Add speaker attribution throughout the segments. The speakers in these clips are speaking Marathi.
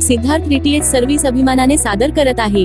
Speaker 1: सिद्धार्थ डीटीएच सर्व्हिस अभिमानाने सादर करत आहे.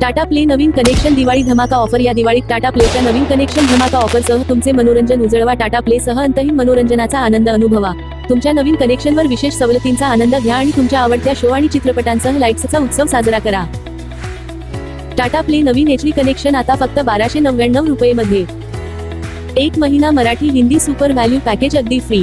Speaker 1: टाटा प्ले नवीन कनेक्शन दिवाळी धमाका ऑफर. या दिवाळीत टाटा प्लेच्या नवीन कनेक्शन धमाका ऑफरसह तुमचे मनोरंजन उजळवा. टाटा प्ले सह अंतहीन मनोरंजनाचा आनंद अनुभवा. तुमच्या नवीन कनेक्शनवर विशेष सवलतींचा आनंद घ्या आणि तुमच्या आवडत्या शो आणि चित्रपटांसह लाईट्सचा उत्सव साजरा करा. टाटा प्ले नवीन एच कनेक्शन आता फक्त बाराशे नव्याण्णव रुपये मध्ये एक महिना Marathi Hindi super value package अगदी free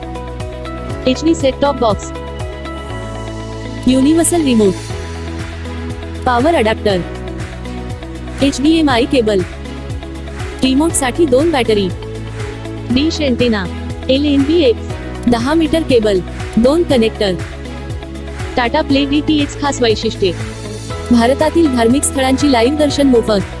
Speaker 1: H D set top box universal remote power adapter H D M I cable रिमोटसाठी दोन battery dish antenna L N B X दहा मीटर केबल दोन connector Tata Play D T H खास वैशिष्ट्ये. भारतातील धार्मिक स्थळांची लाईव्ह दर्शन मोफत.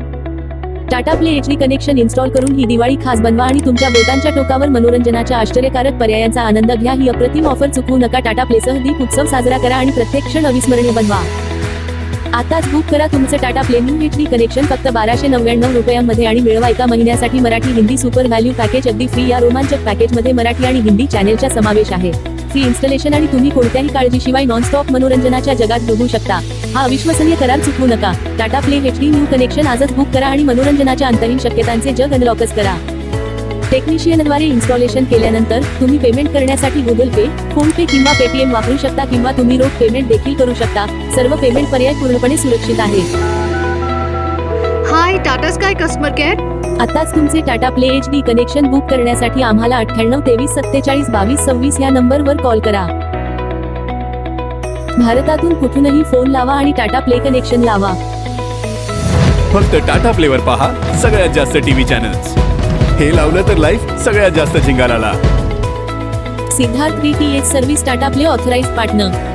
Speaker 1: Tata Play H connection install करून ही दिवाळी खास बनवा आणि तुमच्या बोटांच्या टोकावर मनोरंजनाच्या आश्चर्यकारक पर्यायांचा आनंद घ्या. ही अप्रतिम ऑफर चुकवू नका. टाटा प्लेसह दीप उत्सव साजरा करा आणि प्रत्येक क्षण अविस्मरणीय बनवा. आताच बुक करा तुमचं टाटा प्ले. न्यू कनेक्शन फक्त बाराशे नव्याण्णव रुपयांमध्ये आणि मिळवा एका महिन्यासाठी Marathi Hindi super value package अगदी फ्री या रोमांचक पॅकेजमध्ये मराठी आणि हिंदी चॅनेलचा समावेश आहे. फ्री इन्स्टॉलेशन आणि तुम्ही कोणत्याही काळजीशिवाय नॉनस्टॉप मनोरंजनाच्या जगात बघू शकता. हा अविश्वसनीय करार चुकवू नका. Tata Play H D new connection आजच बुक करा आणि मनोरंजनाच्या अंतहीन शक्यतांचे जग अनलॉकच करा. टेक्निशियनद्वारे इन्स्टॉलेशन केल्यानंतर तुम्ही पेमेंट करण्यासाठी गुगल पे फोन पे किंवा पेटीएम वापरू शकता किंवा तुम्ही रोख पेमेंट देखील करू शकता. सर्व पेमेंट पर्याय पूर्णपणे सुरक्षित आहेत.
Speaker 2: Hi Tata Sky customer care
Speaker 1: आताच तुमचे Tata Play H D connection book करण्यासाठी आम्हाला अठ्ठ्याण्णव तेवीस सत्तेचाळीस बावीस सव्वीस या नंबरवर कॉल करा. भारतातून कुठूनही फोन लावा आणि टाटा प्ले कनेक्शन लावा.
Speaker 3: फक्त टाटा प्लेवर पहा सगळ्यात जास्त टीव्ही चॅनल्स. हे लावलं तर लाईफ सगळ्यात जास्त झिंगालाला
Speaker 1: Siddharth D T H service Tata Play authorise partner.